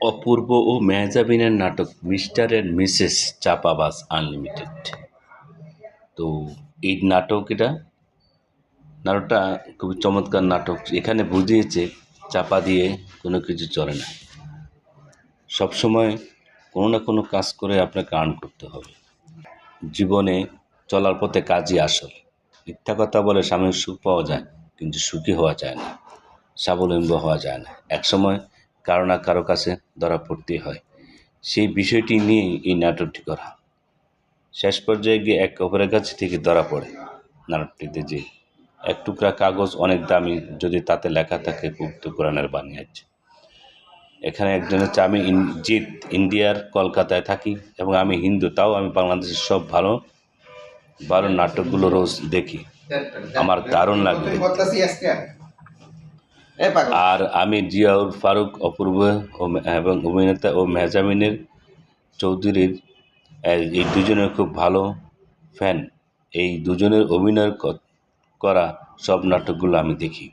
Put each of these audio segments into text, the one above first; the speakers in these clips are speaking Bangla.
অপূর্ব ও মেহজাবিনের নাটক মিস্টার অ্যান্ড মিসেস চাপাবাস আনলিমিটেড। তো এই নাটক এটা, নাটকটা খুবই চমৎকার নাটক। এখানে বুঝিয়েছে চাপা দিয়ে কোনো কিছু চলে না। সবসময় কোনো না কোনো কাজ করে আপনাকে আর্ন করতে হবে। জীবনে চলার পথে কাজই আসল। মিথ্যা কথা বলে স্বামীর সুখ পাওয়া যায়, কিন্তু সুখী হওয়া যায় না। স্বাবলম্বী হওয়া যায় না। একসময় কারও না কারও কাছে ধরা পড়তেই হয়। সেই বিষয়টি নিয়েই এই নাটকটি করা। শেষ পর্যায়ে গিয়ে এক অপরের কাছে থেকে ধরা পড়ে। নাটকটিতে যে এক টুকরা কাগজ অনেক দামি, যদি তাতে লেখা থাকে পবিত্র কোরআনের বাণী আছে এখানে একজন হচ্ছে আমি জিৎ ইন্ডিয়ার কলকাতায় থাকি এবং আমি হিন্দু, তাও আমি বাংলাদেশের সব ভালো ভালো নাটকগুলো রোজ দেখি। আমার দারুণ লাগে আর আমি জিয়াউর ফারুক, অপূর্ব এবং অভিনেতা ও মেহজামিনের চৌধুরীর এই দুজনের খুব ভালো ফ্যান এই দুজনের অভিনয় করা সব নাটকগুলো আমি দেখি।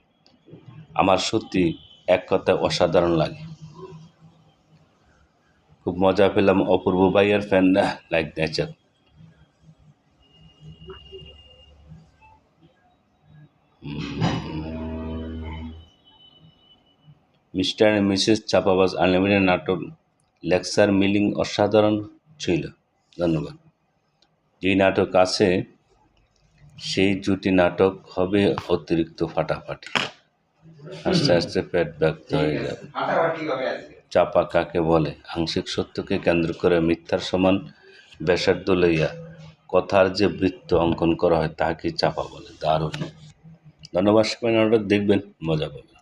আমার সত্যি এক কথায় অসাধারণ লাগে। খুব মজা পেলাম অপূর্ব ভাইয়ের fan like nature mister and missus চাপাবাজ unlimited নাটক লেকচার মিলিং অসাধারণ ছিল। ধন্যবাদ। যেই নাটক আছে, সেই জুটি নাটক হবে অতিরিক্ত ফাটাফাটি। আস্তে আস্তে পেট ব্যক্ত হয়ে যাবে। চাপা কাকে বলে? আংশিক সত্যকে কেন্দ্র করে মিথ্যার সমান ব্যাসার্ধ লইয়া কথার যে বৃত্ত অঙ্কন করা হয় তাহাকে চাপা বলে। দারুণ। ধন্যবাদ সবাই নাটক দেখবেন, মজা পাবেন।